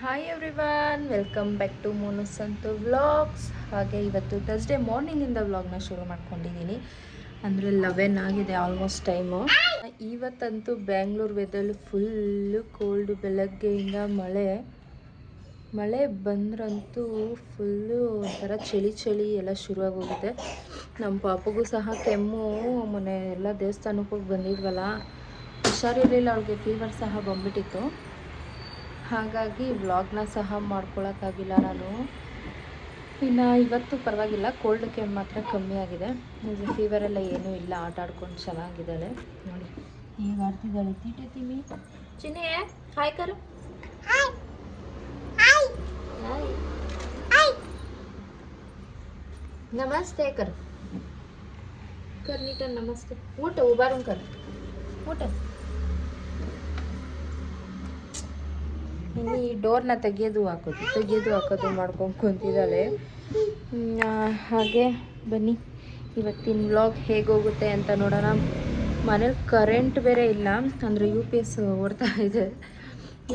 Hi everyone welcome back to Monu Santu vlogs ಹಾಗೆ ಇವತ್ತು Thursday ಮಾರ್ನಿಂಗಿಂದ ವ್ಲಾಗ್ನ ಶುರು ಮಾಡ್ಕೊಂಡಿದ್ದೀನಿ ಅಂದರೆ ಲೆವೆನ್ ಆಗಿದೆ ಆಲ್ಮೋಸ್ಟ್ ಟೈಮು ಇವತ್ತಂತೂ ಬ್ಯಾಂಗ್ಳೂರ್ ವೆದರ್ ಫುಲ್ಲು ಕೋಲ್ಡು ಬೆಳಗ್ಗೆಯಿಂದ ಮಳೆ. ಮಳೆ ಬಂದ್ರಂತೂ ಫುಲ್ಲು ಒಂಥರ ಚಳಿ ಚಳಿ ಎಲ್ಲ ಶುರುವಾಗೋಗಿದೆ ನಮ್ಮ ಪಾಪಗೂ ಸಹ ಕೆಮ್ಮು, ಮೊನ್ನೆ ಎಲ್ಲ ದೇವಸ್ಥಾನಕ್ಕೆ ಹೋಗಿ ಬಂದಿದ್ವಲ್ಲ, ಹುಷಾರಿರಲಿಲ್ಲ, ಅವ್ಳಿಗೆ ಫೀವರ್ ಸಹ ಬಂದ್ಬಿಟ್ಟಿತ್ತು. ಹಾಗಾಗಿ ವ್ಲಾಗ್ನ ಸಹ ಮಾಡ್ಕೊಳೋಕ್ಕಾಗಿಲ್ಲ ನಾನು. ಇನ್ನು ಇವತ್ತು ಪರವಾಗಿಲ್ಲ ಕೋಲ್ಡ್ ಕೆಮ್ಮು ಮಾತ್ರ ಕಮ್ಮಿ ಆಗಿದೆ. ಫೀವರೆಲ್ಲ ಏನೂ ಇಲ್ಲ ಆಟ ಆಡ್ಕೊಂಡು ಚೆನ್ನಾಗಿದ್ದಾಳೆ. ನೋಡಿ ಈಗ ಆಡ್ತಿದ್ದಾಳೆ. ತೀಟೆ ಚಿನ್ನೆ ಹಾಯ್ ಕರು. ನಮಸ್ತೆ ಕರು. ಕರ್ ನೀಟ ನಮಸ್ತೆ. ಊಟ ಉಬಾರು ಕರು. ಊಟ. ಈ ಡೋರ್ನ ತೆಗೆಯೋದು ಹಾಕೋದು ತೆಗೆಯೋದು ಹಾಕೋದು ಮಾಡ್ಕೊಂಡು ಕುಂತಿದ್ದಾಳೆ. ಹಾಗೆ ಬನ್ನಿ. ಇವತ್ತಿನ ವ್ಲಾಗ್ ಹೇಗೆ ಹೋಗುತ್ತೆ ಅಂತ ನೋಡೋಣ. ಮನೇಲಿ ಕರೆಂಟ್ ಬೇರೆ ಇಲ್ಲ, ಅಂದರೆ ಯು ಪಿ ಎಸ್ ಓಡ್ತಾ ಇದೆ.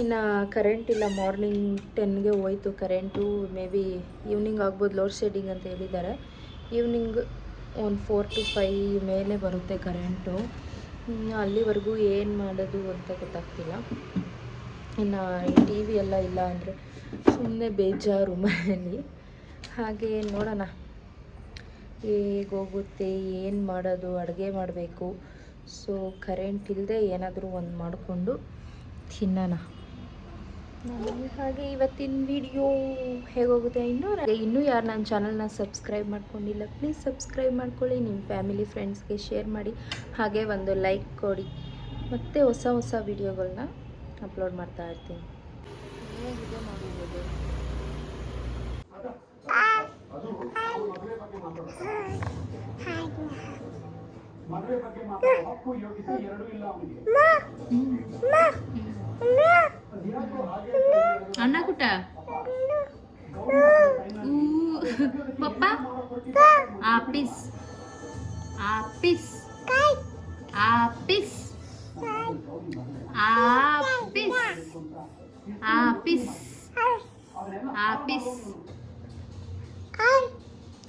ಇನ್ನು ಕರೆಂಟ್ ಇಲ್ಲ ಮಾರ್ನಿಂಗ್ ಟೆನ್ಗೆ ಹೋಯ್ತು ಕರೆಂಟು ಮೇ ಬಿ ಈವ್ನಿಂಗ್ ಆಗ್ಬೋದು ಲೋಡ್ ಶೆಡ್ಡಿಂಗ್ ಅಂತ ಹೇಳಿದ್ದಾರೆ. ಈವ್ನಿಂಗ್ ಒಂದು ಫೋರ್ ಟು ಫೈ ಮೇಲೆ ಬರುತ್ತೆ ಕರೆಂಟು ಅಲ್ಲಿವರೆಗೂ ಏನು ಮಾಡೋದು ಅಂತ ಗೊತ್ತಾಗ್ತಿಲ್ಲ. ಇನ್ನು ಟಿ ವಿ ಎಲ್ಲ ಇಲ್ಲ ಅಂದರೆ ಸುಮ್ಮನೆ ಬೇಜಾರು ಮನೆಯಲ್ಲಿ ಹಾಗೆ ನೋಡೋಣ. ಹೇಗೆ ಹೋಗುತ್ತೆ, ಏನು ಮಾಡೋದು, ಅಡುಗೆ ಮಾಡಬೇಕು. ಸೊ ಕರೆಂಟ್ ಇಲ್ಲದೆ ಏನಾದರೂ ಒಂದು ಮಾಡಿಕೊಂಡು ತಿನ್ನೋಣ. ನಾನು ಹಾಗೆ ಇವತ್ತಿನ ವಿಡಿಯೋ ಹೇಗೋಗುತ್ತೆ ಇನ್ನೂ? ಇನ್ನೂ ಯಾರು ನನ್ನ ಚಾನಲ್ನ ಸಬ್ಸ್ಕ್ರೈಬ್ ಮಾಡ್ಕೊಂಡಿಲ್ಲ ಪ್ಲೀಸ್ ಸಬ್ಸ್ಕ್ರೈಬ್ ಮಾಡ್ಕೊಳ್ಳಿ. ನಿಮ್ಮ ಫ್ಯಾಮಿಲಿ ಫ್ರೆಂಡ್ಸ್ಗೆ ಶೇರ್ ಮಾಡಿ. ಹಾಗೆ ಒಂದು ಲೈಕ್ ಕೊಡಿ. ಮತ್ತು ಹೊಸ ಹೊಸ ವಿಡಿಯೋಗಳನ್ನ ಅಪ್ಲೋಡ್ ಮಾಡ್ತಾ ಇರ್ತೀನಿ ಹೇಗಿದೆ ನೋಡಿಬೋದು ಅಣ್ಣ ಕುಟ ಪಪ್ಪ apis apis apis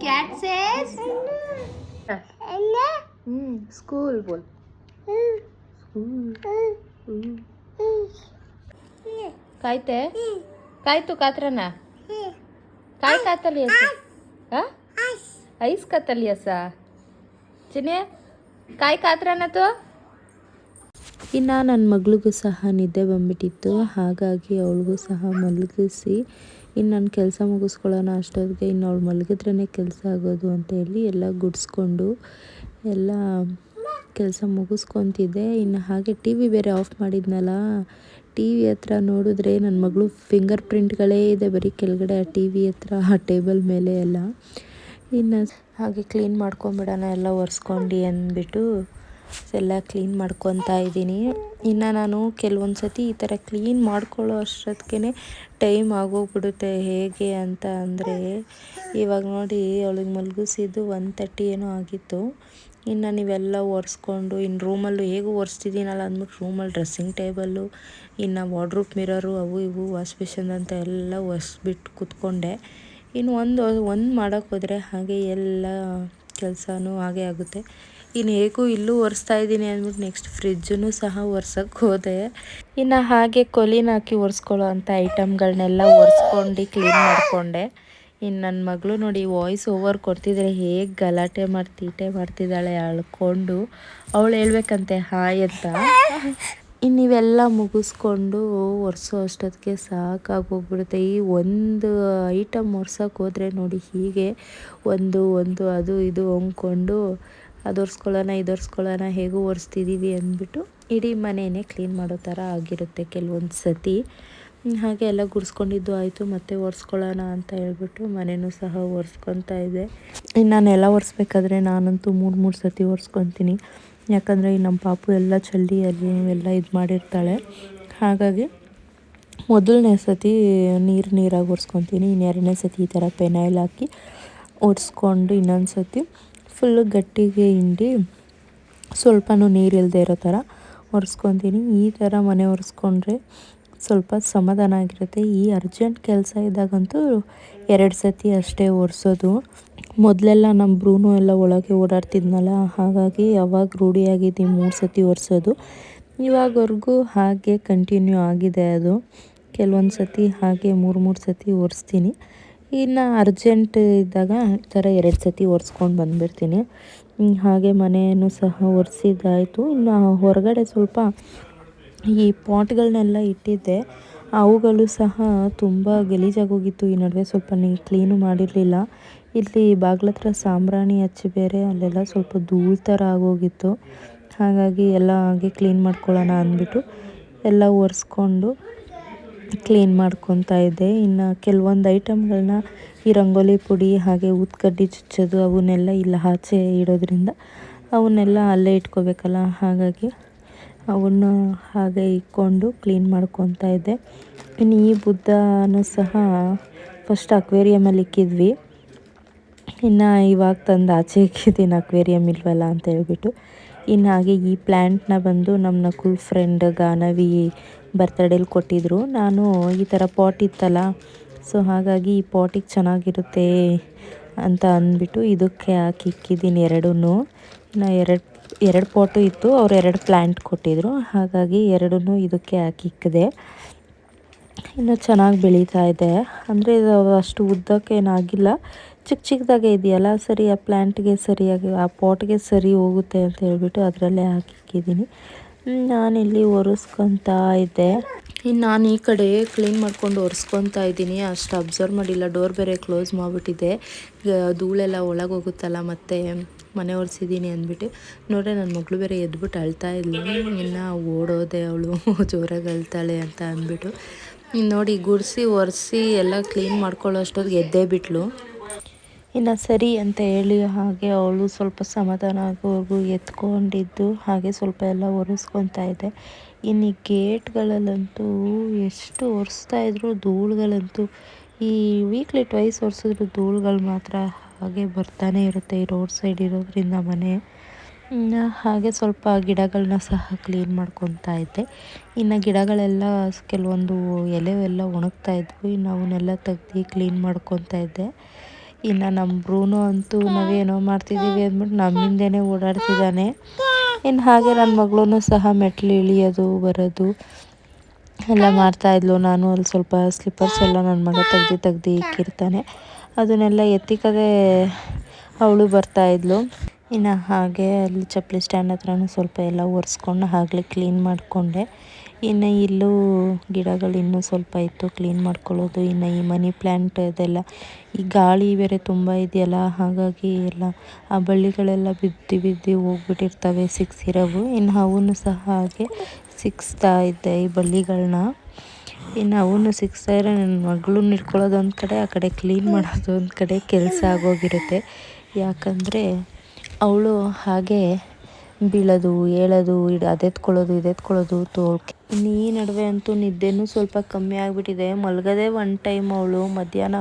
cat says? Anna. Hmm. School bol. ಕಾಯ್ತೆ ಕಾಯ್ತು ಕಾತ್ರನ ಕಾಯ್ ಕಾತಲಿ ಐಸ್ ಕಾತಲಿ ಅಸ ಚಿನ್ನೆ ಕಾಯ್ ಕಾತ್ರನ ತು ಇನ್ನು ನನ್ನ ಮಗಳಿಗೂ ಸಹ ನಿದ್ದೆ ಬಂದ್ಬಿಟ್ಟಿತ್ತು ಹಾಗಾಗಿ ಅವಳಿಗೂ ಸಹ ಮಲಗಿಸಿ ಇನ್ನು ನಾನು ಕೆಲಸ ಮುಗಿಸ್ಕೊಳ್ಳೋಣ ಅಷ್ಟೊತ್ತಿಗೆ ಇನ್ನು ಅವಳು ಮಲಗಿದ್ರೇ ಕೆಲಸ ಆಗೋದು ಅಂತ ಹೇಳಿ ಎಲ್ಲ ಗುಡಿಸ್ಕೊಂಡು ಎಲ್ಲ ಕೆಲಸ ಮುಗಿಸ್ಕೊತಿದ್ದೆ. ಇನ್ನು ಹಾಗೆ ಟಿ ವಿ ಬೇರೆ ಆಫ್ ಮಾಡಿದ್ನಲ್ಲ ಟಿ ವಿ ಹತ್ರ ನೋಡಿದ್ರೆ ನನ್ನ ಮಗಳು ಫಿಂಗರ್ ಪ್ರಿಂಟ್ಗಳೇ ಇದೆ ಬರೀ ಕೆಳಗಡೆ ಆ ಟಿ ವಿ ಹತ್ರ, ಆ ಟೇಬಲ್ ಮೇಲೆ ಎಲ್ಲ. ಇನ್ನು ಹಾಗೆ ಕ್ಲೀನ್ ಮಾಡ್ಕೊಂಬಿಡೋಣ ಎಲ್ಲ ಒರೆಸ್ಕೊಂಡು ಅಂದ್ಬಿಟ್ಟು ಎಲ್ಲ ಕ್ಲೀನ್ ಮಾಡ್ಕೊತಾ ಇದ್ದೀನಿ. ಇನ್ನು ನಾನು ಕೆಲವೊಂದು ಸತಿ ಈ ಥರ ಕ್ಲೀನ್ ಮಾಡ್ಕೊಳ್ಳೋ ಅಷ್ಟೊತ್ತಿಗೆ ಟೈಮ್ ಆಗೋಗ್ಬಿಡುತ್ತೆ. ಹೇಗೆ ಅಂತ ಅಂದರೆ, ಇವಾಗ ನೋಡಿ ಅವಳಿಗೆ ಮಲಗಿಸಿದ್ದು ಒನ್ ತರ್ಟಿ ಏನೋ ಆಗಿತ್ತು. ಇನ್ನು ನೀವೆಲ್ಲ ಒರೆಸ್ಕೊಂಡು ಇನ್ನು ರೂಮಲ್ಲೂ ಹೇಗೂ ಒರೆಸ್ತಿದ್ದೀನಲ್ಲ ಅಂದ್ಬಿಟ್ಟು ರೂಮಲ್ಲಿ ಡ್ರೆಸ್ಸಿಂಗ್ ಟೇಬಲ್ಲು ಇನ್ನು ವಾರ್ಡ್ರೂಪ್ ಮಿರರು ಅವು ಇವು ವಾಶ್ ಬೇಷನ್ ಅಂತ ಎಲ್ಲ ಒರೆಸ್ಬಿಟ್ಟು ಕೂತ್ಕೊಂಡೆ. ಇನ್ನು ಒಂದು ಒಂದು ಮಾಡೋಕ್ಕೆ ಹಾಗೆ ಎಲ್ಲ ಕೆಲಸನೂ ಹಾಗೆ ಆಗುತ್ತೆ. ಇನ್ನು ಹೇಗೂ ಇಲ್ಲೂ ಒರೆಸ್ತಾ ಇದ್ದೀನಿ ಅಂದ್ಬಿಟ್ಟು ನೆಕ್ಸ್ಟ್ ಫ್ರಿಜ್ಜನ್ನು ಸಹ ಒರೆಸೋಕ್ಕೆ ಹೋದೆ. ಇನ್ನು ಹಾಗೆ ಕೊಲಿನ ಹಾಕಿ ಒರೆಸ್ಕೊಳ್ಳೋ ಅಂಥ ಐಟಮ್ಗಳನ್ನೆಲ್ಲ ಒರೆಸ್ಕೊಂಡು ಕ್ಲೀನ್ ಮಾಡಿಕೊಂಡೆ. ಇನ್ನು ನನ್ನ ಮಗಳು ನೋಡಿ ವಾಯ್ಸ್ ಓವರ್ ಕೊಡ್ತಿದ್ರೆ ಹೇಗೆ ಗಲಾಟೆ ಮಾಡಿ, ತೀಟೆ ಮಾಡ್ತಿದ್ದಾಳೆ ಅಳ್ಕೊಂಡು. ಅವಳು ಹೇಳ್ಬೇಕಂತೆ, ಹಾಯ್ ಅಂತ. ಇನ್ನು ಇವೆಲ್ಲ ಮುಗಿಸ್ಕೊಂಡು ಒರೆಸೋ ಅಷ್ಟೊತ್ತಿಗೆ ಸಾಕಾಗೋಗ್ಬಿಡುತ್ತೆ ಈ ಒಂದು ಐಟಮ್ ಒರ್ಸೋಕೆ ಹೋದರೆ ನೋಡಿ ಹೀಗೆ ಒಂದು ಒಂದು, ಅದು, ಇದು ಹೊಂದ್ಕೊಂಡು ಅದು ಒರೆಸ್ಕೊಳ್ಳೋಣ ಹೇಗೂ ಒರೆಸ್ತಿದ್ದೀವಿ ಅಂದ್ಬಿಟ್ಟು ಇಡೀ ಮನೆಯೇ ಕ್ಲೀನ್ ಮಾಡೋ ಥರ ಆಗಿರುತ್ತೆ ಕೆಲವೊಂದು ಸತಿ. ಹಾಗೆ ಎಲ್ಲ ಗುಡಿಸ್ಕೊಂಡಿದ್ದು ಆಯಿತು, ಮತ್ತೆ ಒರೆಸ್ಕೊಳ್ಳೋಣ ಅಂತ ಹೇಳ್ಬಿಟ್ಟು ಮನೆಯೂ ಸಹ ಒರೆಸ್ಕೊತಾ ಇದೆ. ಇನ್ನು ನಾನೆಲ್ಲ ಒರೆಸ್ಬೇಕಾದ್ರೆ ನಾನಂತೂ ಮೂರು ಮೂರು ಸತಿ ಒರೆಸ್ಕೊತೀನಿ ಯಾಕಂದರೆ ನಮ್ಮ ಪಾಪು ಎಲ್ಲ ಅಲ್ಲಿ ಎಲ್ಲ ಇದು ಮಾಡಿರ್ತಾಳೆ. ಹಾಗಾಗಿ ಮೊದಲನೇ ಸತಿ ನೀರು, ನೀರಾಗಿ ಒರೆಸ್ಕೊತೀನಿ ಇನ್ನೆರಡನೇ ಸತಿ ಈ ಥರ ಪೆನಾಯಿಲ್ ಹಾಕಿ ಒರೆಸ್ಕೊಂಡು ಇನ್ನೊಂದು ಸತಿ ಫುಲ್ಲು ಗಟ್ಟಿಗೆ ಹಿಂಡಿ ಸ್ವಲ್ಪನೂ ನೀರು ಇಲ್ಲದೆ ಇರೋ ಥರ ಒರೆಸ್ಕೊತೀನಿ. ಈ ಥರ ಮನೆ ಒರೆಸ್ಕೊಂಡ್ರೆ ಸ್ವಲ್ಪ ಸಮಾಧಾನ ಆಗಿರುತ್ತೆ. ಈ ಅರ್ಜೆಂಟ್ ಕೆಲಸ ಇದ್ದಾಗಂತೂ ಎರಡು ಸತಿ ಅಷ್ಟೇ ಒರೆಸೋದು. ಮೊದಲೆಲ್ಲ ನಮ್ಮ ಬ್ರೂನು ಎಲ್ಲ ಒಳಗೆ ಓಡಾಡ್ತಿದ್ನಲ್ಲ, ಹಾಗಾಗಿ ಅವಾಗ ರೂಢಿಯಾಗಿದ್ದು ಮೂರು ಸತಿ ಒರೆಸೋದು. ಇವಾಗವರೆಗೂ ಹಾಗೆ ಕಂಟಿನ್ಯೂ ಆಗಿದೆ ಅದು. ಕೆಲವೊಂದು ಸತಿ ಹಾಗೆ ಮೂರು ಮೂರು ಸತಿ ಒರೆಸ್ತೀನಿ. ಇನ್ನು ಅರ್ಜೆಂಟ್ ಇದ್ದಾಗ ಈ ಥರ ಎರಡು ಸತಿ ಒರೆಸ್ಕೊಂಡು ಬಂದುಬಿಡ್ತೀನಿ. ಹಾಗೆ ಮನೆಯನ್ನು ಸಹ ಒರೆಸಿದ್ದಾಯಿತು. ಇನ್ನು ಹೊರಗಡೆ ಸ್ವಲ್ಪ ಈ ಪಾಟ್ಗಳನ್ನೆಲ್ಲ ಇಟ್ಟಿದ್ದೆ. ಅವುಗಳು ಸಹ ತುಂಬ ಗಲೀಜಾಗೋಗಿತ್ತು. ಈ ನಡುವೆ ಸ್ವಲ್ಪ ನೀ ಕ್ಲೀನು ಮಾಡಿರಲಿಲ್ಲ. ಇಲ್ಲಿ ಬಾಗ್ಲ ಹತ್ರ ಸಾಂಬ್ರಾಣಿ ಹಚ್ಚಿ ಬೇರೆ ಅಲ್ಲೆಲ್ಲ ಸ್ವಲ್ಪ ಧೂಳು ಥರ ಆಗೋಗಿತ್ತು. ಹಾಗಾಗಿ ಎಲ್ಲ ಹಾಗೆ ಕ್ಲೀನ್ ಮಾಡ್ಕೊಳ್ಳೋಣ ಅಂದ್ಬಿಟ್ಟು ಎಲ್ಲ ಒರೆಸ್ಕೊಂಡು ಕ್ಲೀನ್ ಮಾಡ್ಕೊತಾ ಇದ್ದೆ. ಇನ್ನು ಕೆಲವೊಂದು ಐಟಮ್ಗಳನ್ನ ಈ ರಂಗೋಲಿ ಪುಡಿ ಹಾಗೆ ಊದ್ಕಡ್ಡಿ ಚುಚ್ಚೋದು ಅವನ್ನೆಲ್ಲ ಇಲ್ಲ ಆಚೆ ಇಡೋದ್ರಿಂದ ಅವನ್ನೆಲ್ಲ ಅಲ್ಲೇ ಇಟ್ಕೋಬೇಕಲ್ಲ. ಹಾಗಾಗಿ ಅವನ್ನ ಹಾಗೆ ಇಟ್ಕೊಂಡು ಕ್ಲೀನ್ ಮಾಡ್ಕೊತಾ ಇದ್ದೆ. ಇನ್ನು ಈ ಬುದ್ಧನೂ ಸಹ ಫಸ್ಟ್ ಅಕ್ವೇರಿಯಮಲ್ಲಿ ಇಕ್ಕಿದ್ವಿ. ಇನ್ನು ಇವಾಗ ತಂದು ಆಚೆ ಇಕ್ಕಿದ್ದೀನಿ ಅಕ್ವೇರಿಯಮ್ ಇಲ್ವಲ್ಲ ಅಂತ ಹೇಳ್ಬಿಟ್ಟು. ಇನ್ನು ಹಾಗೆ ಈ ಪ್ಲ್ಯಾಂಟ್ನ ಬಂದು ನಮ್ಮ ನಕುಲ್ ಫ್ರೆಂಡ್ ಗಾನವಿ ಬರ್ತಡೇಲಿ ಕೊಟ್ಟಿದ್ದರು ನಾನು ಈ ಥರ ಪಾಟ್ ಇತ್ತಲ್ಲ ಸೊ ಹಾಗಾಗಿ ಈ ಪಾಟಿಗೆ ಚೆನ್ನಾಗಿರುತ್ತೆ ಅಂತ ಅಂದ್ಬಿಟ್ಟು ಇದಕ್ಕೆ ಹಾಕಿ ಇಕ್ಕಿದ್ದೀನಿ ಎರಡೂ ನಾ ಎರಡು ಎರಡು ಪಾಟು ಇತ್ತು, ಅವ್ರು ಎರಡು ಪ್ಲ್ಯಾಂಟ್ ಕೊಟ್ಟಿದ್ದರು ಹಾಗಾಗಿ ಎರಡೂ ಇದಕ್ಕೆ ಹಾಕಿ ಇಕ್ಕಿದೆ. ಇನ್ನು ಚೆನ್ನಾಗಿ ಬೆಳೀತಾ ಇದೆ. ಅಂದರೆ ಇದು ಅಷ್ಟು ಉದ್ದಕ್ಕೇನಾಗಿಲ್ಲ ಚಿಕ್ಕ ಚಿಕ್ಕದಾಗೆ ಇದೆಯಲ್ಲ, ಸರಿ ಆ ಪ್ಲ್ಯಾಂಟ್ಗೆ ಸರಿಯಾಗಿ, ಆ ಪಾಟ್ಗೆ ಸರಿ ಹೋಗುತ್ತೆ ಅಂತ ಹೇಳ್ಬಿಟ್ಟು ಅದರಲ್ಲೇ ಹಾಕಿಕ್ಕಿದ್ದೀನಿ ನಾನಿಲ್ಲಿ ಒರೆಸ್ಕೊತಾ ಇದ್ದೆ. ಇನ್ನು ನಾನು ಈ ಕಡೆ ಕ್ಲೀನ್ ಮಾಡ್ಕೊಂಡು ಒರೆಸ್ಕೊತಾ ಇದ್ದೀನಿ. ಅಷ್ಟು ಅಬ್ಸರ್ವ್ ಮಾಡಿಲ್ಲ. ಡೋರ್ ಬೇರೆ ಕ್ಲೋಸ್ ಮಾಡಿಬಿಟ್ಟಿದೆ. ಧೂಳೆಲ್ಲ ಒಳಗೆ ಹೋಗುತ್ತಲ್ಲ ಮತ್ತೆ ಮನೆ ಒರೆಸಿದ್ದೀನಿ ಅಂದ್ಬಿಟ್ಟು. ನೋಡ್ರೆ ನನ್ನ ಮಗಳು ಬೇರೆ ಎದ್ಬಿಟ್ಟು ಅಳ್ತಾ ಇದ್ಲು. ಇನ್ನು ಓಡೋದೆ ಅವಳು, ಜೋರಾಗಿ ಅಳ್ತಾಳೆ ಅಂತ ಅಂದ್ಬಿಟ್ಟು. ನೋಡಿ, ಗುಡಿಸಿ ಒರೆಸಿ ಎಲ್ಲ ಕ್ಲೀನ್ ಮಾಡ್ಕೊಳ್ಳೋ ಅಷ್ಟೊತ್ತಿಗೆ ಎದ್ದೇ ಬಿಟ್ಲು. ಇನ್ನು ಸರಿ ಅಂತ ಹೇಳಿ ಹಾಗೆ ಅವಳು ಸ್ವಲ್ಪ ಸಮಾಧಾನ ಆಗೋವರೆಗೂ ಎತ್ಕೊಂಡಿದ್ದು, ಹಾಗೆ ಸ್ವಲ್ಪ ಎಲ್ಲ ಒರೆಸ್ಕೊತಾ ಇದೆ. ಇನ್ನು ಈ ಗೇಟ್ಗಳಲ್ಲಂತೂ ಎಷ್ಟು ಒರೆಸ್ತಾ ಇದ್ರು ಧೂಳುಗಳಂತೂ, ಈ ವೀಕ್ಲಿ ಟ್ವೈಸ್ ಒರೆಸಿದ್ರು ಧೂಳುಗಳು ಮಾತ್ರ ಹಾಗೆ ಬರ್ತಾನೆ ಇರುತ್ತೆ ಈ ರೋಡ್ ಸೈಡ್ ಇರೋದ್ರಿಂದ ಮನೆ. ಹಾಗೆ ಸ್ವಲ್ಪ ಗಿಡಗಳನ್ನ ಸಹ ಕ್ಲೀನ್ ಮಾಡ್ಕೊತಾ ಇದ್ದೆ. ಇನ್ನು ಗಿಡಗಳೆಲ್ಲ ಕೆಲವೊಂದು ಎಲೆವೆಲ್ಲ ಒಣಗ್ತಾ ಇದ್ವು, ಇನ್ನು ಅವನ್ನೆಲ್ಲ ತೆಗ್ದು ಕ್ಲೀನ್ ಮಾಡ್ಕೊತಾ ಇದ್ದೆ. ಇನ್ನು ನಮ್ಮ ಬ್ರೂನು ಅಂತೂ ನಾವೇನೋ ಮಾಡ್ತಿದ್ದೀವಿ ಅಂದ್ಬಿಟ್ಟು ನಮ್ಮಿಂದೇ ಓಡಾಡ್ತಿದ್ದಾನೆ. ಇನ್ನು ಹಾಗೆ ನನ್ನ ಮಗಳೂ ಸಹ ಮೆಟ್ಲು ಇಳಿಯೋದು, ಬರೋದು ಎಲ್ಲ ಮಾಡ್ತಾಯಿದ್ಲು ನಾನು ಅಲ್ಲಿ ಸ್ವಲ್ಪ ಸ್ಲಿಪ್ಪರ್ಸ್ ಎಲ್ಲ ನನ್ನ ಮಗ ತೆಗ್ದು ತೆಗ್ದು ಇಕ್ಕಿರ್ತಾನೆ. ಅದನ್ನೆಲ್ಲ ಎತ್ತಿಕದೇ ಅವಳು ಬರ್ತಾಯಿದ್ಲು ಇನ್ನು ಹಾಗೆ ಅಲ್ಲಿ ಚಪ್ಪಲಿ ಸ್ಟ್ಯಾಂಡ್ ಹತ್ರನೂ ಸ್ವಲ್ಪ ಎಲ್ಲ ಒರೆಸ್ಕೊಂಡು ಹಾಗಲೇ ಕ್ಲೀನ್ ಮಾಡಿಕೊಂಡೆ. ಇನ್ನು ಇಲ್ಲೂ ಗಿಡಗಳು ಇನ್ನೂ ಸ್ವಲ್ಪ ಇತ್ತು, ಕ್ಲೀನ್ ಮಾಡ್ಕೊಳ್ಳೋದು. ಇನ್ನು ಈ ಮನಿ ಪ್ಲ್ಯಾಂಟ್ ಅದೆಲ್ಲ, ಈ ಗಾಳಿ ಬೇರೆ ತುಂಬ ಇದೆಯಲ್ಲ, ಹಾಗಾಗಿ ಎಲ್ಲ ಆ ಬಳ್ಳಿಗಳೆಲ್ಲ ಬಿದ್ದು ಬಿದ್ದು ಹೋಗ್ಬಿಟ್ಟಿರ್ತವೆ ಸಿಕ್ಸಿರೋವು ಇನ್ನು ಅವನ್ನು ಸಹ ಹಾಗೆ ಸಿಕ್ಸ್ತಾ ಇದ್ದೆ ಈ ಬಳ್ಳಿಗಳನ್ನ ಇನ್ನು ಅವನು ಸಿಕ್ಸ್ತಾ ಇರೋ ನನ್ನ ಮಗಳು ಇಟ್ಕೊಳ್ಳೋದು ಒಂದು ಕಡೆ, ಆ ಕಡೆ ಕ್ಲೀನ್ ಮಾಡೋದು ಒಂದು ಕಡೆ, ಕೆಲಸ ಆಗೋಗಿರುತ್ತೆ. ಯಾಕಂದರೆ ಅವಳು ಹಾಗೆ ಬೀಳೋದು ಏಳೋದು ಇಡ ಅದೆತ್ಕೊಳ್ಳೋದು ಇದೆತ್ಕೊಳ್ಳೋದು ತೋಳ್ಕೆ. ನೀ ನಡುವೆ ಅಂತೂ ನಿದ್ದೆನೂ ಸ್ವಲ್ಪ ಕಮ್ಮಿ ಆಗಿಬಿಟ್ಟಿದೆ. ಮಲಗೋದೇ ಒನ್ ಟೈಮ್ ಅವಳು ಮಧ್ಯಾಹ್ನ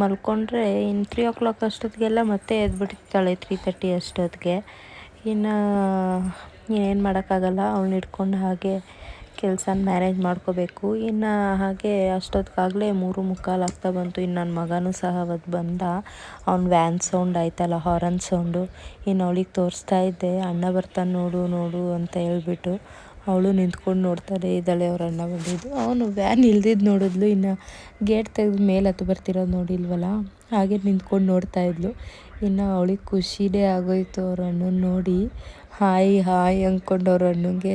ಮಲ್ಕೊಂಡ್ರೆ ಇನ್ನು ತ್ರೀ ಓ ಕ್ಲಾಕ್ ಅಷ್ಟೊತ್ತಿಗೆಲ್ಲ ಮತ್ತೆ ಎದ್ಬಿಟ್ಟಿರ್ತಾಳೆ ತ್ರೀ ತರ್ಟಿ ಅಷ್ಟೊತ್ತಿಗೆ ಇನ್ನು ಏನು ಮಾಡೋಕ್ಕಾಗಲ್ಲ, ಅವಳನ್ನ ಹಿಡ್ಕೊಂಡು ಹಾಗೆ ಕೆಲಸನ ಮ್ಯಾನೇಜ್ ಮಾಡ್ಕೋಬೇಕು. ಇನ್ನು ಹಾಗೆ ಅಷ್ಟೊತ್ತಿಗಾಗಲೇ ಮೂರು ಮುಕ್ಕಾಲು ಆಗ್ತಾ ಬಂತು. ಇನ್ನು ನನ್ನ ಮಗನೂ ಸಹ ಅವತ್ತು ಬಂದ. ಅವ್ನು ವ್ಯಾನ್ ಸೌಂಡ್ ಆಯ್ತಲ್ಲ, ಹಾರನ್ ಸೌಂಡು. ಇನ್ನು ಅವಳಿಗೆ ತೋರಿಸ್ತಾ ಇದ್ದೆ, ಅಣ್ಣ ಬರ್ತಾನೆ ನೋಡು ನೋಡು ಅಂತ ಹೇಳ್ಬಿಟ್ಟು ಅವಳು ನಿಂತ್ಕೊಂಡು ನೋಡ್ತಾರೆ ಇದ್ದಾಳೆ ಅವ್ರ ಅಣ್ಣ ಬಂದಿದ್ದು. ಅವನು ವ್ಯಾನ್ ಇಲ್ದಿದ್ದು ನೋಡಿದ್ಲು. ಇನ್ನು ಗೇಟ್ ತೆಗೆದು ಮೇಲೆ ಹತ್ತು ಬರ್ತಿರೋದು ನೋಡಿಲ್ವಲ್ಲ, ಹಾಗೆ ನಿಂತ್ಕೊಂಡು ನೋಡ್ತಾ ಇದ್ಲು. ಇನ್ನು ಅವಳಿಗೆ ಖುಷಿನೇ ಆಗೋಯ್ತು ಅವ್ರ ಅಣ್ಣನ ನೋಡಿ. ಹಾಯ್ ಹಾಯ್ ಅಂದ್ಕೊಂಡು ಅವ್ರ ಅಣ್ಣಂಗೆ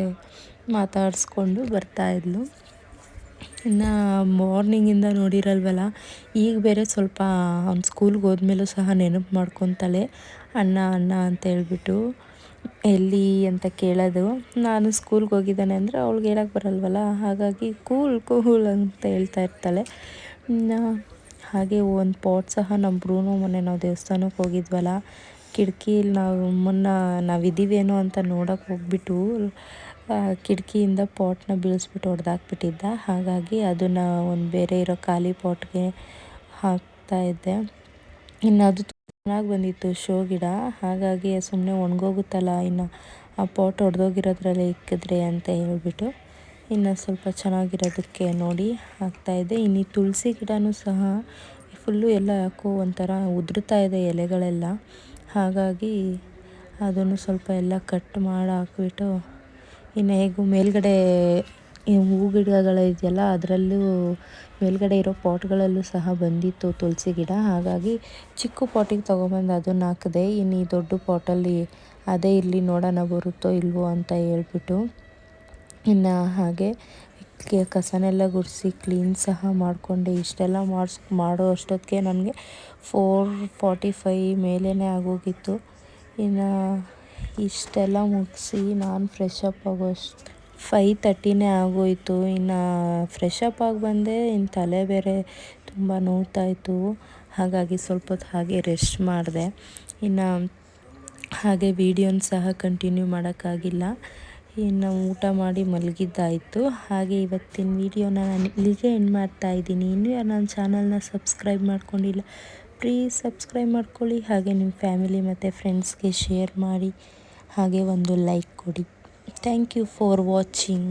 ಮಾತಾಡಿಸ್ಕೊಂಡು ಬರ್ತಾಯಿದ್ಲು ಇನ್ನು ಮಾರ್ನಿಂಗಿಂದ ನೋಡಿರಲ್ವಲ್ಲ, ಈಗ ಬೇರೆ ಸ್ವಲ್ಪ ಅವ್ನು ಸ್ಕೂಲ್ಗೆ ಹೋದ್ಮೇಲೂ ಸಹ ನೆನಪು ಮಾಡ್ಕೊತಾಳೆ. ಅಣ್ಣ ಅಣ್ಣ ಅಂತ ಹೇಳ್ಬಿಟ್ಟು ಎಲ್ಲಿ ಅಂತ ಕೇಳೋದು. ನಾನು ಸ್ಕೂಲ್ಗೆ ಹೋಗಿದ್ದಾನೆ ಅಂದರೆ ಅವಳಿಗೆ ಹೇಳಕ್ಕೆ ಬರಲ್ವಲ್ಲ, ಹಾಗಾಗಿ ಕೂಲ್ ಕೂಲ್ ಅಂತ ಹೇಳ್ತಾ ಇರ್ತಾಳೆ. ಇನ್ನು ಹಾಗೆ ಒಂದು ಪಾಟ್ ಸಹ ನಮ್ಮ ಬ್ರೂನು ಮೊನ್ನೆ ನಾವು ದೇವಸ್ಥಾನಕ್ಕೆ ಹೋಗಿದ್ವಲ್ಲ ಕಿಟಕಿಲಿ ನಾವು ಮುನ್ನ ನಾವಿದ್ದೀವೇನೋ ಅಂತ ನೋಡೋಕೆ ಹೋಗ್ಬಿಟ್ಟು ಕಿಟಕಿಯಿಂದ ಪಾಟ್ನ ಬೀಳಿಸ್ಬಿಟ್ಟು ಹೊಡೆದಾಕ್ಬಿಟ್ಟಿದ್ದ ಹಾಗಾಗಿ ಅದನ್ನು ಒಂದು ಬೇರೆ ಇರೋ ಖಾಲಿ ಪಾಟ್ಗೆ ಹಾಕ್ತಾ ಇದ್ದೆ. ಇನ್ನು ಅದು ಚೆನ್ನಾಗಿ ಬಂದಿತ್ತು ಶೋ ಗಿಡ. ಹಾಗಾಗಿ ಸುಮ್ಮನೆ ಒಣಗೋಗುತ್ತಲ್ಲ, ಇನ್ನು ಆ ಪಾಟ್ ಹೊಡೆದೋಗಿರೋದ್ರಲ್ಲಿ ಇಕ್ಕಿದ್ರೆ ಅಂತ ಹೇಳ್ಬಿಟ್ಟು ಇನ್ನು ಸ್ವಲ್ಪ ಚೆನ್ನಾಗಿರೋದಕ್ಕೆ ನೋಡಿ ಹಾಕ್ತಾಯಿದ್ದೆ ಇನ್ನು ಈ ತುಳಸಿ ಗಿಡನೂ ಸಹ ಫುಲ್ಲು ಎಲ್ಲ ಯಾಕೋ ಒಂಥರ ಉದುರ್ತಾ ಇದೆ ಎಲೆಗಳೆಲ್ಲ. ಹಾಗಾಗಿ ಅದನ್ನು ಸ್ವಲ್ಪ ಎಲ್ಲ ಕಟ್ ಮಾಡಿ ಹಾಕ್ಬಿಟ್ಟು ಇನ್ನು ಹೇಗೂ ಮೇಲ್ಗಡೆ ಹೂ ಗಿಡಗಳು ಇದೆಯಲ್ಲ, ಅದರಲ್ಲೂ ಮೇಲ್ಗಡೆ ಇರೋ ಪಾಟ್ಗಳಲ್ಲೂ ಸಹ ಬಂದಿತ್ತು ತುಳಸಿ ಗಿಡ. ಹಾಗಾಗಿ ಚಿಕ್ಕ ಪಾಟಿಗೆ ತೊಗೊಂಬಂದು ಅದನ್ನು ಹಾಕಿದೆ. ಇನ್ನು ಈ ದೊಡ್ಡ ಪಾಟಲ್ಲಿ ಅದೇ ಇರಲಿ ನೋಡೋಣ ಬರುತ್ತೋ ಇಲ್ವೋ ಅಂತ ಹೇಳ್ಬಿಟ್ಟು ಇನ್ನು ಹಾಗೆ ಕಸನೆಲ್ಲ ಗುಡಿಸಿ ಕ್ಲೀನ್ ಸಹ ಮಾಡಿಕೊಂಡೆ. ಇಷ್ಟೆಲ್ಲ ಮಾಡಿಸ್ ಮಾಡೋ ಅಷ್ಟೊತ್ತಿಗೆ ನನಗೆ ಫೋರ್ ಫಾರ್ಟಿ ಫೈ ಮೇಲೇ ಆಗೋಗಿತ್ತು. ಇನ್ನು ಇಷ್ಟೆಲ್ಲ ಮುಗಿಸಿ ನಾನು ಫ್ರೆಶ್ ಅಪ್ ಆಗೋಷ್ಟು ಫೈ ತರ್ಟಿನೇ ಆಗೋಯಿತು. ಇನ್ನು ಫ್ರೆಶ್ ಅಪ್ ಆಗಿ ಬಂದೆ ಇನ್ನು ತಲೆ ಬೇರೆ ತುಂಬ ನೋಡ್ತಾಯಿತ್ತು ಹಾಗಾಗಿ ಸ್ವಲ್ಪ ಹೊತ್ತು ಹಾಗೆ ರೆಸ್ಟ್ ಮಾಡಿದೆ. ಇನ್ನು ಹಾಗೆ ವೀಡಿಯೋನ ಸಹ ಕಂಟಿನ್ಯೂ ಮಾಡೋಕ್ಕಾಗಿಲ್ಲ. ಇನ್ನು ಊಟ ಮಾಡಿ ಮಲಗಿದ್ದಾಯಿತು. ಹಾಗೆ ಇವತ್ತಿನ ವೀಡಿಯೋನ ನಾನು ಇಲ್ಲಿಗೆ ಎಂಡ್ ಮಾಡ್ತಾ ಇದ್ದೀನಿ. ಇನ್ನೂ ಯಾರು ನನ್ನ ಚಾನಲ್ನ ಸಬ್ಸ್ಕ್ರೈಬ್ ಮಾಡ್ಕೊಂಡಿಲ್ಲ ಪ್ಲೀಸ್ ಸಬ್ಸ್ಕ್ರೈಬ್ ಮಾಡ್ಕೊಳ್ಳಿ. ಹಾಗೆ ನಿಮ್ಮ ಫ್ಯಾಮಿಲಿ ಮತ್ತು ಫ್ರೆಂಡ್ಸ್ಗೆ ಶೇರ್ ಮಾಡಿ. ಹಾಗೆ ಒಂದು ಲೈಕ್ ಕೊಡಿ. Thank you for watching